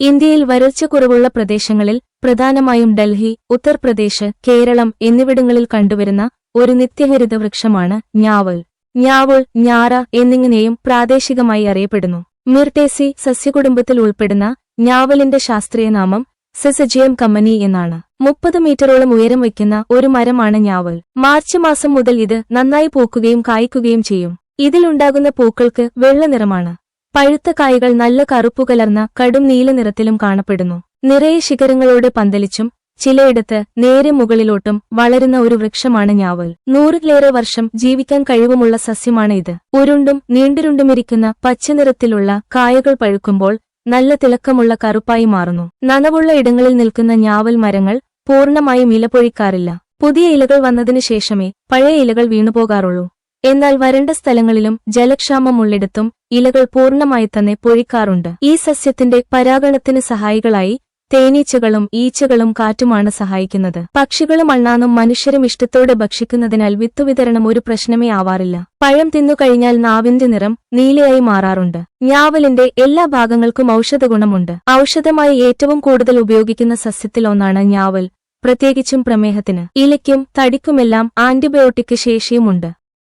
ഇന്ത്യയിൽ വരൾച്ച കുറവുള്ള പ്രദേശങ്ങളിൽ പ്രധാനമായും ഡൽഹി ഉത്തർപ്രദേശ് കേരളം എന്നിവിടങ്ങളിൽ കണ്ടുവരുന്ന ഒരു നിത്യഹരിത വൃക്ഷമാണ് ഞാവൽ. ഞാവൾ ഞാറ എന്നിങ്ങനെയും പ്രാദേശികമായി അറിയപ്പെടുന്നു. മിർട്ടേസി സസ്യകുടുംബത്തിൽ ഉൾപ്പെടുന്ന ഞാവലിന്റെ ശാസ്ത്രീയ നാമം സെസജിയം കമ്പനി എന്നാണ്. മുപ്പത് മീറ്ററോളം ഉയരം വയ്ക്കുന്ന ഒരു മരമാണ് ഞാവൽ. മാർച്ച് മാസം മുതൽ ഇത് നന്നായി പൂക്കുകയും കായ്ക്കുകയും ചെയ്യും. ഇതിലുണ്ടാകുന്ന പൂക്കൾക്ക് വെള്ള നിറമാണ്. പഴുത്ത കായ്കൾ നല്ല കറുപ്പുകലർന്ന കടും നീല നിറത്തിലും കാണപ്പെടുന്നു. നിറയെ ശിഖരങ്ങളോട് പന്തലിച്ചും ചിലയിടത്ത് നേരെ മുകളിലോട്ടും വളരുന്ന ഒരു വൃക്ഷമാണ് ഞാവൽ. നൂറിലേറെ വർഷം ജീവിക്കാൻ കഴിവുമുള്ള സസ്യമാണ് ഇത്. ഉരുണ്ടും നീണ്ടിരുണ്ടുമിരിക്കുന്ന പച്ചനിറത്തിലുള്ള കായകൾ പഴുക്കുമ്പോൾ നല്ല തിളക്കമുള്ള കറുപ്പായി മാറുന്നു. നനവുള്ള ഇടങ്ങളിൽ നിൽക്കുന്ന ഞാവൽ മരങ്ങൾ പൂർണമായും ഇലപൊഴിക്കാറില്ല. പുതിയ ഇലകൾ വന്നതിനു ശേഷമേ പഴയ ഇലകൾ വീണുപോകാറുള്ളൂ. എന്നാൽ വരണ്ട സ്ഥലങ്ങളിലും ജലക്ഷാമമുള്ളിടത്തും ഇലകൾ പൂർണമായി തന്നെ പൊഴിക്കാറുണ്ട്. ഈ സസ്യത്തിന്റെ പരാഗണത്തിന് സഹായികളായി തേനീച്ചകളും ഈച്ചകളും കാറ്റുമാണ് സഹായിക്കുന്നത്. പക്ഷികളും അണ്ണാനും മനുഷ്യരും ഇഷ്ടത്തോടെ ഭക്ഷിക്കുന്നതിനാൽ വിത്തുവിതരണം ഒരു പ്രശ്നമേ ആവാറില്ല. പഴം തിന്നുകഴിഞ്ഞാൽ നാവിന്റെ നിറം നീലയായി മാറാറുണ്ട്. ഞാവലിന്റെ എല്ലാ ഭാഗങ്ങൾക്കും ഔഷധഗുണമുണ്ട് ഔഷധമായി ഏറ്റവും കൂടുതൽ ഉപയോഗിക്കുന്ന സസ്യത്തിലൊന്നാണ് ഞാവൽ പ്രത്യേകിച്ചും പ്രമേഹത്തിന്. ഇലയ്ക്കും തടിക്കുമെല്ലാം ആന്റിബയോട്ടിക് ശേഷിയുമുണ്ട്.